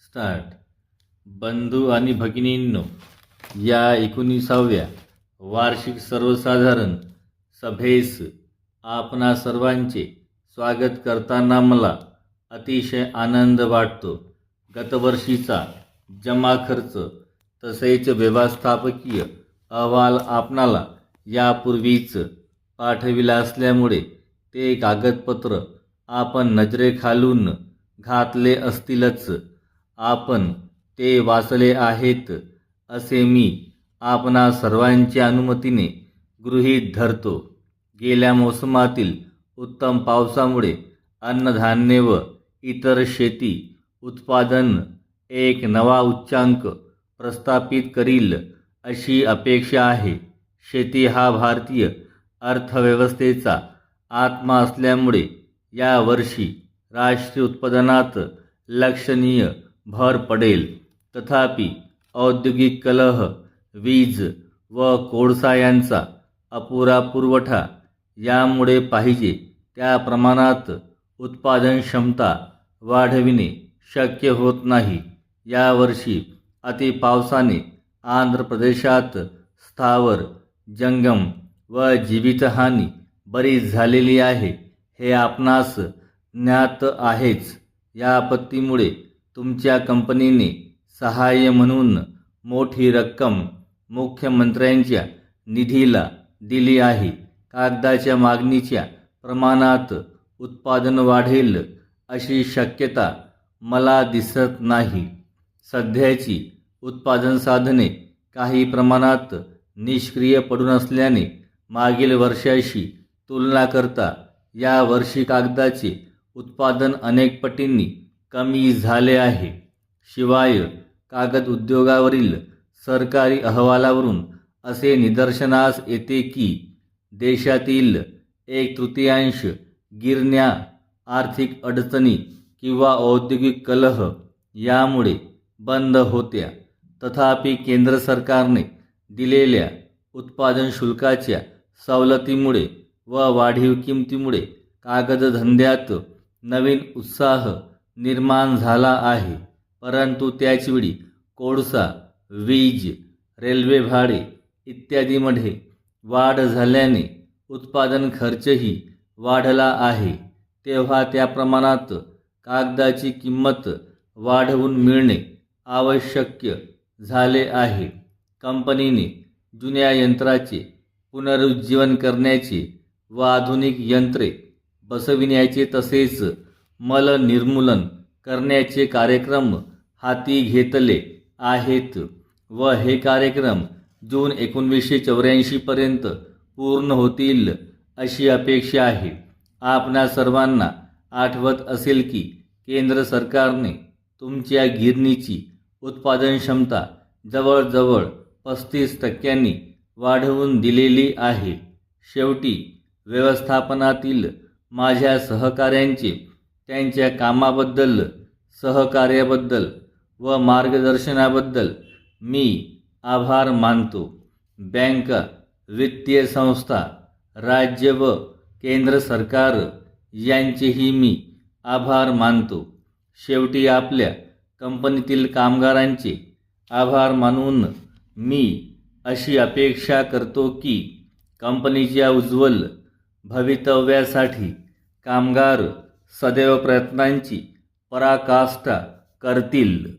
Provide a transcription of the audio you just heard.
Start बंधू आणि भगिनींनो या एकोणीसाव्या वार्षिक सर्वसाधारण सभेस आपणा सर्वांचे स्वागत करताना मला अतिशय आनंद वाटतो. गतवर्षीचा जमा खर्च तसेच व्यवस्थापकीय अहवाल आपणाला यापूर्वीच पाठविला असल्यामुळे ते कागदपत्र आपण नजरेखालून घातले असतीलच. आपण ते वाचले आहेत असे मी आपणा सर्वांच्या अनुमतीने गृहीत धरतो. गेल्या मोसमातील उत्तम पावसामुळे अन्नधान्य व इतर शेती उत्पादन एक नवा उच्चांक प्रस्थापित करील अशी अपेक्षा आहे. शेती हा भारतीय अर्थव्यवस्थेचा आत्मा असल्यामुळे यावर्षी राष्ट्रीय उत्पादनात लक्षणीय भर पडेल. तथापि औद्योगिक कलह वीज व कोळसा यांचा अपुरा पुरवठा यामुळे पाहिजे त्या प्रमाणात उत्पादन क्षमता वाढविणे शक्य होत नाही. यावर्षी अतिपावसाने आंध्र प्रदेशात स्थावर जंगम व जीवितहानी बरीच झालेली आहे. हे आपणास ज्ञात आहेच. या आपत्तीमुळे तुमच्या कंपनीने सहाय्य म्हणून मोठी रक्कम मुख्यमंत्र्यांच्या निधीला दिली आहे. कागदाच्या मागणीच्या प्रमाणात उत्पादन वाढेल अशी शक्यता मला दिसत नाही. सध्याची उत्पादन साधने काही प्रमाणात निष्क्रिय पडून असल्याने मागील वर्षाशी तुलना करता या वर्षी कागदाचे उत्पादन अनेक पटींनी कमी झाले आहे. शिवाय कागद उद्योगावरील सरकारी अहवालावरून असे निदर्शनास येते की देशातील एक तृतीयांश गिरण्या आर्थिक अडचणी किंवा औद्योगिक कलह यामुळे बंद होत्या. तथापि केंद्र सरकारने दिलेल्या उत्पादन शुल्काच्या सवलतीमुळे व वाढीव किमतीमुळे कागदधंद्यात नवीन उत्साह निर्माण झाला आहे. परंतु त्याचवेळी कोळसा वीज रेल्वे भाडे इत्यादीमध्ये वाढ झाल्याने उत्पादन खर्चही वाढला आहे. तेव्हा त्या प्रमाणात कागदाची किंमत वाढवून मिळणे आवश्यक झाले आहे. कंपनीने जुन्या यंत्राचे पुनरुज्जीवन करण्याचे व आधुनिक यंत्रे बसविण्याचे तसेच मल निर्मूलन करण्याचे कार्यक्रम हाती घेतले आहेत व हे कार्यक्रम जून एकोणवीसशे चौऱ्याऐंशीपर्यंत पूर्ण होतील अशी अपेक्षा आहे. आपणा सर्वांना आठवत असेल की केंद्र सरकारने तुमच्या गिरणीची उत्पादन क्षमता जवळजवळ पस्तीस टक्क्यांनी वाढवून दिलेली आहे. शेवटी व्यवस्थापनातील माझ्या सहकाऱ्यांचे त्यांच्या कामाबद्दल सहकार्याबद्दल व मार्गदर्शनाबद्दल मी आभार मानतो. बँका वित्तीय संस्था राज्य व केंद्र सरकार यांचेही मी आभार मानतो. शेवटी आपल्या कंपनीतील कामगारांचे आभार मानून मी अशी अपेक्षा करतो की कंपनीच्या उज्ज्वल भवितव्यासाठी कामगार सदैव प्रयत्नांची पराकाष्ठा करतील.